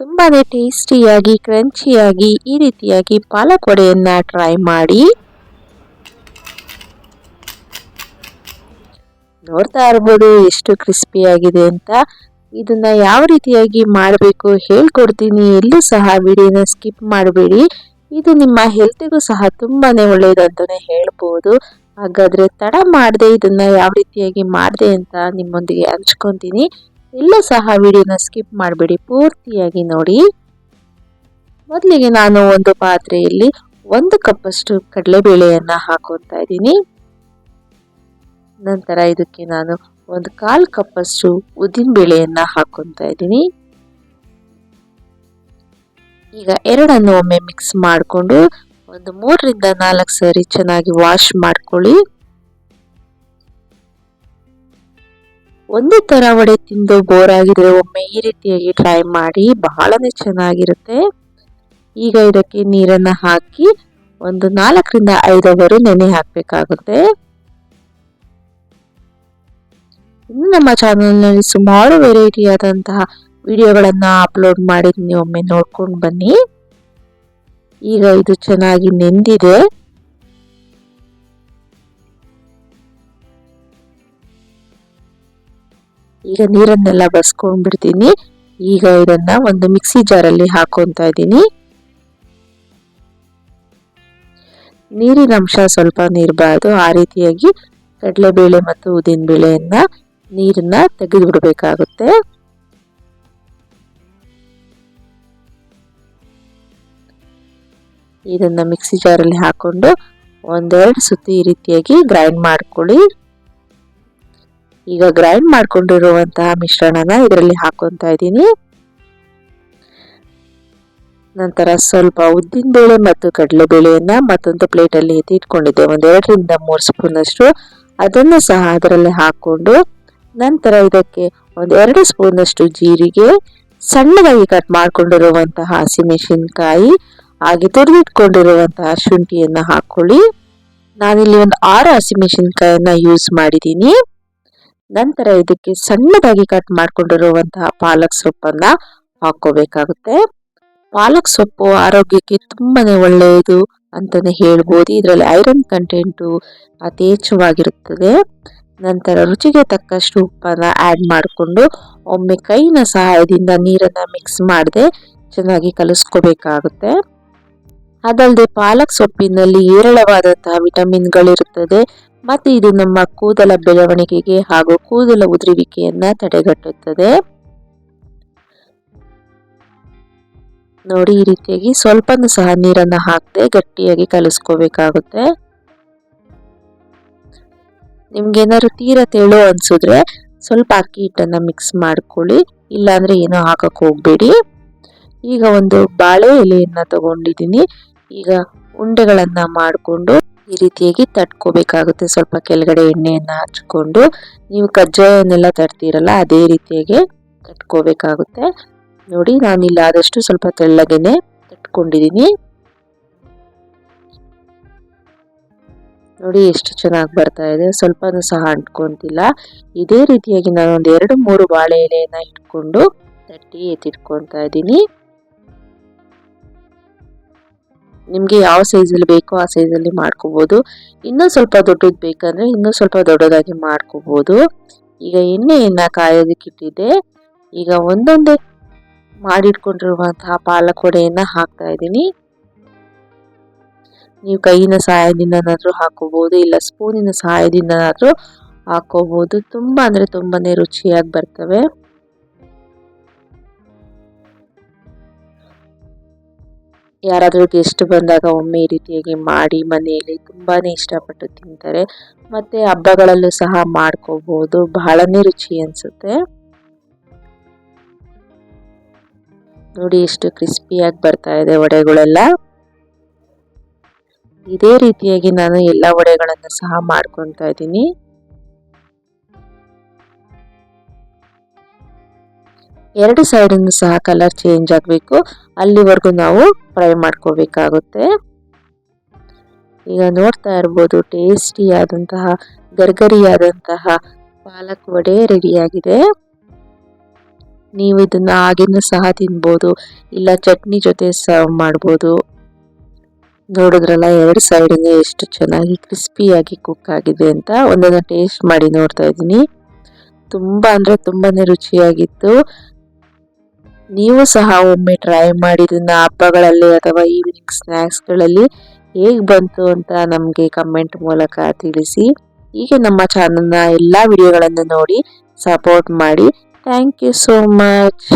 ತುಂಬಾನೇ ಟೇಸ್ಟಿಯಾಗಿ, ಕ್ರಂಚಿಯಾಗಿ, ಈ ರೀತಿಯಾಗಿ ಪಾಲಕ್ ವಡೆಯನ್ನು ಟ್ರೈ ಮಾಡಿ. ನೋಡ್ತಾ ಇರ್ಬೋದು ಎಷ್ಟು ಕ್ರಿಸ್ಪಿಯಾಗಿದೆ ಅಂತ. ಇದನ್ನ ಯಾವ ರೀತಿಯಾಗಿ ಮಾಡಬೇಕು ಹೇಳ್ಕೊಡ್ತೀನಿ. ಎಲ್ಲೂ ಸಹ ವಿಡಿಯೋನ ಸ್ಕಿಪ್ ಮಾಡಬೇಡಿ. ಇದು ನಿಮ್ಮ ಹೆಲ್ತಿಗೂ ಸಹ ತುಂಬಾನೇ ಒಳ್ಳೆಯದು ಹೇಳ್ಬೋದು. ಹಾಗಾದ್ರೆ ತಡ ಮಾಡದೆ ಇದನ್ನ ಯಾವ ರೀತಿಯಾಗಿ ಮಾಡಿದೆ ಅಂತ ನಿಮ್ಮೊಂದಿಗೆ ಹಂಚ್ಕೊತೀನಿ. ಎಲ್ಲ ಸಹ ವಿಡಿಯೋನ ಸ್ಕಿಪ್ ಮಾಡಬೇಡಿ. ಪೂರ್ತಿಯಾಗಿ ನೋಡಿ. ಮೊದಲಿಗೆ ನಾನು ಒಂದು ಪಾತ್ರೆಯಲ್ಲಿ ಒಂದು ಕಪ್ಪಷ್ಟು ಕಡಲೆಬೇಳೆಯನ್ನು ಹಾಕೋತಾ ಇದ್ದೀನಿ. ನಂತರ ಇದಕ್ಕೆ ನಾನು ಒಂದು ಕಾಲು ಕಪ್ಪಷ್ಟು ಉದ್ದಿನ ಬೇಳೆಯನ್ನು ಹಾಕೊತಾ ಇದ್ದೀನಿ. ಈಗ ಎರಡನ್ನು ಒಮ್ಮೆ ಮಿಕ್ಸ್ ಮಾಡಿಕೊಂಡು ಒಂದು ಮೂರರಿಂದ ನಾಲ್ಕು ಸರಿ ಚೆನ್ನಾಗಿ ವಾಶ್ ಮಾಡ್ಕೊಳ್ಳಿ. ಒಂದೇ ತರ ವಡೆ ತಿಂದು ಬೋರ್ ಆಗಿದ್ರೆ ಒಮ್ಮೆ ಈ ರೀತಿಯಾಗಿ ಟ್ರೈ ಮಾಡಿ ಬಹಳನೇ ಚೆನ್ನಾಗಿರುತ್ತೆ. ಈಗ ಇದಕ್ಕೆ ನೀರನ್ನ ಹಾಕಿ ಒಂದು ನಾಲ್ಕರಿಂದ ಐದು ಅವರು ನೆನೆ ಹಾಕಬೇಕಾಗುತ್ತೆ. ಇನ್ನು ನಮ್ಮ ಚಾನಲ್ನಲ್ಲಿ ಸುಮಾರು ವೆರೈಟಿ ಆದಂತಹ ವಿಡಿಯೋಗಳನ್ನು ಅಪ್ಲೋಡ್ ಮಾಡಿದ್ದೀನಿ ಒಮ್ಮೆ ನೋಡ್ಕೊಂಡು ಬನ್ನಿ. ಈಗ ಇದು ಚೆನ್ನಾಗಿ ನೆಂದಿದೆ. ಈಗ ನೀರನ್ನೆಲ್ಲ ಬಸ್ಕೊಂಡ್ಬಿಡ್ತೀನಿ. ಈಗ ಇದನ್ನ ಒಂದು ಮಿಕ್ಸಿ ಜಾರಲ್ಲಿ ಹಾಕೊಂತ ಇದ್ದೀನಿ. ನೀರಿನ ಅಂಶ ಸ್ವಲ್ಪ ನೀರ್ಬಾರ್ದು ಆ ರೀತಿಯಾಗಿ ಕಡಲೆಬೇಳೆ ಮತ್ತು ಉದ್ದಿನ ಬೇಳೆಯನ್ನ ನೀರನ್ನ ತೆಗೆದು ಬಿಡಬೇಕಾಗುತ್ತೆ ಇದನ್ನ ಮಿಕ್ಸಿ ಜಾರಲ್ಲಿ ಹಾಕೊಂಡು ಒಂದೆರಡು ಸುತ್ತಿ ಈ ರೀತಿಯಾಗಿ ಗ್ರೈಂಡ್ ಮಾಡ್ಕೊಳ್ಳಿ. ಈಗ ಗ್ರೈಂಡ್ ಮಾಡ್ಕೊಂಡಿರುವಂತಹ ಮಿಶ್ರಣನ ಇದರಲ್ಲಿ ಹಾಕೊಂತ ಇದ್ದೀನಿ. ನಂತರ ಸ್ವಲ್ಪ ಉದ್ದಿನ ಬೇಳೆ ಮತ್ತು ಕಡಲೆಬೇಳೆಯನ್ನ ಮತ್ತೊಂದು ಪ್ಲೇಟಲ್ಲಿ ಎತ್ತಿ ಇಟ್ಕೊಂಡಿದ್ದೆ ಒಂದೆರಡರಿಂದ ಮೂರು ಸ್ಪೂನ್ ಅಷ್ಟು ಅದನ್ನು ಸಹ ಅದರಲ್ಲಿ ಹಾಕೊಂಡು ನಂತರ ಇದಕ್ಕೆ ಒಂದು ಎರಡು ಸ್ಪೂನ್ ಅಷ್ಟು ಜೀರಿಗೆ, ಸಣ್ಣದಾಗಿ ಕಟ್ ಮಾಡಿಕೊಂಡಿರುವಂತಹ ಹಸಿಮೆಣಸಿನಕಾಯಿ, ಹಾಗೆ ತುರಿದಿಟ್ಕೊಂಡಿರುವಂತಹ ಶುಂಠಿಯನ್ನು ಹಾಕೊಳ್ಳಿ. ನಾನಿಲ್ಲಿ ಒಂದು ಆರು ಹಸಿಮೆಣಸಿನಕಾಯನ್ನ ಯೂಸ್ ಮಾಡಿದ್ದೀನಿ. ನಂತರ ಇದಕ್ಕೆ ಸಣ್ಣದಾಗಿ ಕಟ್ ಮಾಡ್ಕೊಂಡಿರುವಂತಹ ಪಾಲಕ್ ಸೊಪ್ಪನ್ನ ಹಾಕೋಬೇಕಾಗುತ್ತೆ. ಪಾಲಕ್ ಸೊಪ್ಪು ಆರೋಗ್ಯಕ್ಕೆ ತುಂಬಾನೇ ಒಳ್ಳೆಯದು ಅಂತಾನೆ ಹೇಳ್ಬೋದು. ಇದರಲ್ಲಿ ಐರನ್ ಕಂಟೆಂಟು ಯಥೇಚ್ಛವಾಗಿರುತ್ತದೆ. ನಂತರ ರುಚಿಗೆ ತಕ್ಕಷ್ಟು ಉಪ್ಪನ್ನ ಆ್ಯಡ್ ಮಾಡಿಕೊಂಡು ಒಮ್ಮೆ ಕೈನ ಸಹಾಯದಿಂದ ನೀರನ್ನ ಮಿಕ್ಸ್ ಮಾಡದೆ ಚೆನ್ನಾಗಿ ಕಲಿಸ್ಕೋಬೇಕಾಗುತ್ತೆ. ಅದಲ್ಲದೆ ಪಾಲಕ್ ಸೊಪ್ಪಿನಲ್ಲಿ ಹೇರಳವಾದಂತಹ ವಿಟಮಿನ್ಗಳಿರುತ್ತದೆ ಮತ್ತು ಇದು ನಮ್ಮ ಕೂದಲ ಬೆಳವಣಿಗೆಗೆ ಹಾಗೂ ಕೂದಲ ಉದುರುವಿಕೆಯನ್ನು ತಡೆಗಟ್ಟುತ್ತದೆ. ನೋಡಿ, ಈ ರೀತಿಯಾಗಿ ಸ್ವಲ್ಪನೂ ಸಹ ನೀರನ್ನು ಹಾಕದೆ ಗಟ್ಟಿಯಾಗಿ ಕಲಿಸ್ಕೋಬೇಕಾಗುತ್ತೆ. ನಿಮ್ಗೇನಾದ್ರು ತೀರ ತೆಳು ಅನ್ಸಿದ್ರೆ ಸ್ವಲ್ಪ ಅಕ್ಕಿ ಹಿಟ್ಟನ್ನು ಮಿಕ್ಸ್ ಮಾಡ್ಕೊಳ್ಳಿ. ಇಲ್ಲಾಂದರೆ ಏನೋ ಹಾಕಕ್ ಹೋಗಬೇಡಿ. ಈಗ ಒಂದು ಬಾಳೆ ಎಲೆಯನ್ನು ತಗೊಂಡಿದ್ದೀನಿ. ಈಗ ಉಂಡೆಗಳನ್ನು ಮಾಡಿಕೊಂಡು ಈ ರೀತಿಯಾಗಿ ತಟ್ಕೋಬೇಕಾಗುತ್ತೆ. ಸ್ವಲ್ಪ ಕೆಳಗಡೆ ಎಣ್ಣೆಯನ್ನು ಹಚ್ಕೊಂಡು ನೀವು ಕಜ್ಜಾಯವನ್ನೆಲ್ಲ ತಟ್ತೀರಲ್ಲ ಅದೇ ರೀತಿಯಾಗಿ ತಟ್ಕೋಬೇಕಾಗುತ್ತೆ. ನೋಡಿ ನಾನು ಇಲ್ಲಿ ಆದಷ್ಟು ಸ್ವಲ್ಪ ತೆಳ್ಳಗೆನೆ ತಟ್ಕೊಂಡಿದ್ದೀನಿ. ನೋಡಿ, ಎಷ್ಟು ಚೆನ್ನಾಗಿ ಬರ್ತಾ ಇದೆ. ಸ್ವಲ್ಪನೂ ಸಹ ಅಂಟ್ಕೊಂತಿಲ್ಲ. ಇದೇ ರೀತಿಯಾಗಿ ನಾನು ಒಂದು ಎರಡು ಮೂರು ಬಾಳೆ ಎಲೆಯನ್ನು ಇಟ್ಕೊಂಡು ತಟ್ಟಿ ಎತ್ತಿಟ್ಕೊತಾ ಇದ್ದೀನಿ. ನಿಮಗೆ ಯಾವ ಸೈಜಲ್ಲಿ ಬೇಕೋ ಆ ಸೈಜಲ್ಲಿ ಮಾಡ್ಕೋಬೋದು. ಇನ್ನೂ ಸ್ವಲ್ಪ ದೊಡ್ಡದು ಬೇಕಂದರೆ ಇನ್ನೂ ಸ್ವಲ್ಪ ದೊಡ್ಡದಾಗಿ ಮಾಡ್ಕೋಬೋದು. ಈಗ ಎಣ್ಣೆಯನ್ನು ಕಾಯೋದಕ್ಕೆ ಇಟ್ಟಿದ್ದೆ. ಈಗ ಒಂದೊಂದೇ ಮಾಡಿಟ್ಕೊಂಡಿರುವಂತಹ ಪಾಲಕ್ ವಡೆಯನ್ನ ಹಾಕ್ತಾ ಇದ್ದೀನಿ. ನೀವು ಕೈಯಿನ ಸಹಾಯದಿಂದನಾದರೂ ಹಾಕೋಬೋದು ಇಲ್ಲ ಸ್ಪೂನಿನ ಸಹಾಯದಿಂದನಾದರೂ ಹಾಕೋಬೋದು ತುಂಬ ಅಂದರೆ ತುಂಬಾ ರುಚಿಯಾಗಿ ಬರ್ತವೆ. ಯಾರಾದರೂ ಗೆಸ್ಟ್ ಬಂದಾಗ ಒಮ್ಮೆ ಈ ರೀತಿಯಾಗಿ ಮಾಡಿ ಮನೆಯಲ್ಲಿ ತುಂಬಾ ಇಷ್ಟಪಟ್ಟು ತಿಂತಾರೆ. ಮತ್ತು ಹಬ್ಬಗಳಲ್ಲೂ ಸಹ ಮಾಡ್ಕೋಬೋದು. ಬಹಳನೇ ರುಚಿ ಅನಿಸುತ್ತೆ. ನೋಡಿ ಎಷ್ಟು ಕ್ರಿಸ್ಪಿಯಾಗಿ ಬರ್ತಾ ಇದೆ ವಡೆಗಳೆಲ್ಲ. ಇದೇ ರೀತಿಯಾಗಿ ನಾನು ಎಲ್ಲ ವಡೆಗಳನ್ನು ಸಹ ಮಾಡ್ಕೊತಾ ಇದ್ದೀನಿ. ಎರಡು ಸೈಡನ್ನು ಸಹ ಕಲರ್ ಚೇಂಜ್ ಆಗಬೇಕು. ಅಲ್ಲಿವರೆಗೂ ನಾವು ಫ್ರೈ ಮಾಡ್ಕೋಬೇಕಾಗುತ್ತೆ. ಈಗ ನೋಡ್ತಾ ಇರ್ಬೋದು ಟೇಸ್ಟಿ ಆದಂತಹ, ಗರ್ಗರಿಯಾದಂತಹ ಪಾಲಕ್ ವಡೆ ರೆಡಿಯಾಗಿದೆ ನೀವು ಇದನ್ನ ಹಾಗೇನೂ ಸಹ ತಿನ್ಬೋದು, ಇಲ್ಲ ಚಟ್ನಿ ಜೊತೆ ಸರ್ವ್ ಮಾಡ್ಬೋದು. ನೋಡಿದ್ರಲ್ಲ, ಎರಡು ಸೈಡಿಂದ ಎಷ್ಟು ಚೆನ್ನಾಗಿ ಕ್ರಿಸ್ಪಿಯಾಗಿ ಕುಕ್ ಆಗಿದೆ ಅಂತ ಒಂದನ್ನು ಟೇಸ್ಟ್ ಮಾಡಿ ನೋಡ್ತಾ ಇದ್ದೀನಿ. ತುಂಬ ಅಂದರೆ ತುಂಬಾನೇ ರುಚಿಯಾಗಿತ್ತು. ನೀವು ಸಹ ಒಮ್ಮೆ ಟ್ರೈ ಮಾಡಿ ಹಬ್ಬಗಳಲ್ಲಿ ಅಥವಾ ಈವ್ನಿಂಗ್ ಸ್ನ್ಯಾಕ್ಸ್ಗಳಲ್ಲಿ ಹೇಗೆ ಬಂತು ಅಂತ ನಮಗೆ ಕಮೆಂಟ್ ಮೂಲಕ ತಿಳಿಸಿ. ಹೀಗೆ ನಮ್ಮ ಚಾನಲ್ನ ಎಲ್ಲ ವಿಡಿಯೋಗಳನ್ನು ನೋಡಿ ಸಪೋರ್ಟ್ ಮಾಡಿ. Thank you so much